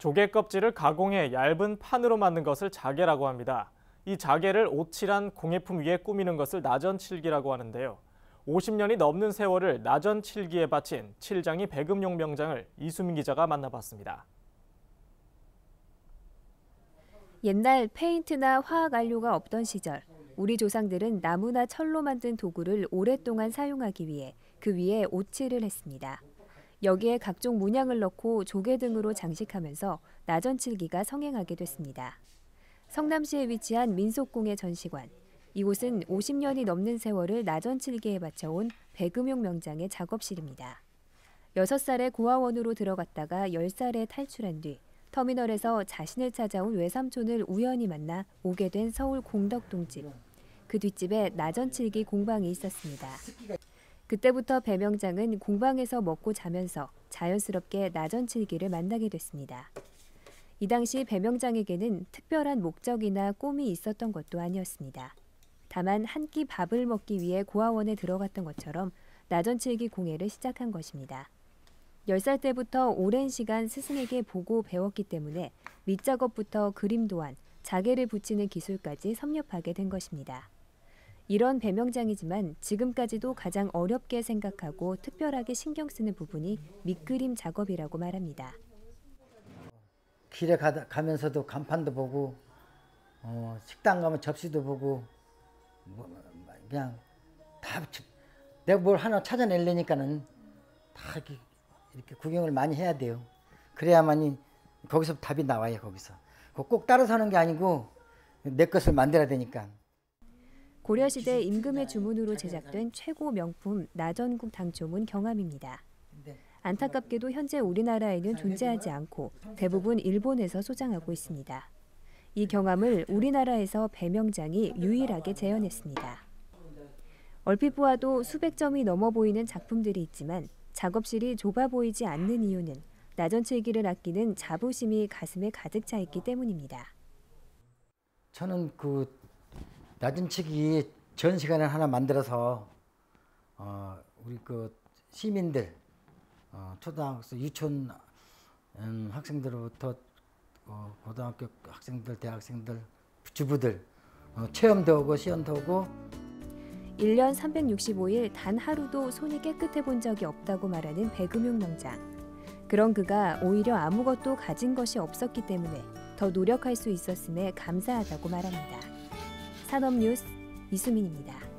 조개 껍질을 가공해 얇은 판으로 만든 것을 자개라고 합니다. 이 자개를 오칠한 공예품 위에 꾸미는 것을 나전칠기라고 하는데요. 50년이 넘는 세월을 나전칠기에 바친 칠장이 배금용 명장을 이수민 기자가 만나봤습니다. 옛날 페인트나 화학 안료가 없던 시절 우리 조상들은 나무나 철로 만든 도구를 오랫동안 사용하기 위해 그 위에 오칠을 했습니다. 여기에 각종 문양을 넣고 조개 등으로 장식하면서 나전칠기가 성행하게 됐습니다. 성남시에 위치한 민속공예 전시관. 이곳은 50년이 넘는 세월을 나전칠기에 바쳐온 배금용 명장의 작업실입니다. 6살에 고아원으로 들어갔다가 10살에 탈출한 뒤 터미널에서 자신을 찾아온 외삼촌을 우연히 만나 오게 된 서울 공덕동집. 그 뒷집에 나전칠기 공방이 있었습니다. 그때부터 배명장은 공방에서 먹고 자면서 자연스럽게 나전칠기를 만나게 됐습니다. 이 당시 배명장에게는 특별한 목적이나 꿈이 있었던 것도 아니었습니다. 다만 한 끼 밥을 먹기 위해 고아원에 들어갔던 것처럼 나전칠기 공예를 시작한 것입니다. 10살 때부터 오랜 시간 스승에게 보고 배웠기 때문에 밑작업부터 그림 도안, 자개를 붙이는 기술까지 섭렵하게 된 것입니다. 이런 배명장이지만 지금까지도 가장 어렵게 생각하고 특별하게 신경 쓰는 부분이 밑그림 작업이라고 말합니다. 길에 가, 가면서도 간판도 보고 어, 식당 가면 접시도 보고 뭐, 그냥 다 내가 뭘 하나 찾아내려니까는 다 이렇게, 이렇게 구경을 많이 해야 돼요. 그래야만이 거기서 답이 나와요. 거기서 꼭 따라서 하는 게 아니고 내 것을 만들어야 되니까. 고려시대 임금의 주문으로 제작된 최고 명품 나전국 당초문 경함입니다. 안타깝게도 현재 우리나라에는 존재하지 않고 대부분 일본에서 소장하고 있습니다. 이 경함을 우리나라에서 배명장이 유일하게 재현했습니다. 얼핏 보아도 수백 점이 넘어 보이는 작품들이 있지만 작업실이 좁아 보이지 않는 이유는 나전칠기를 아끼는 자부심이 가슴에 가득 차 있기 때문입니다. 저는 그 나전치기 전시관을 하나 만들어서 어, 우리 그 시민들 어, 초등학생, 유치원 음, 학생들부터 어, 고등학교 학생들, 대학생들, 주부들 어, 체험도 하고 시연도 하고 1년 365일 단 하루도 손이 깨끗해 본 적이 없다고 말하는 배금용 명장. 그런 그가 오히려 아무것도 가진 것이 없었기 때문에 더 노력할 수 있었음에 감사하다고 말합니다. 산업뉴스 이수민입니다.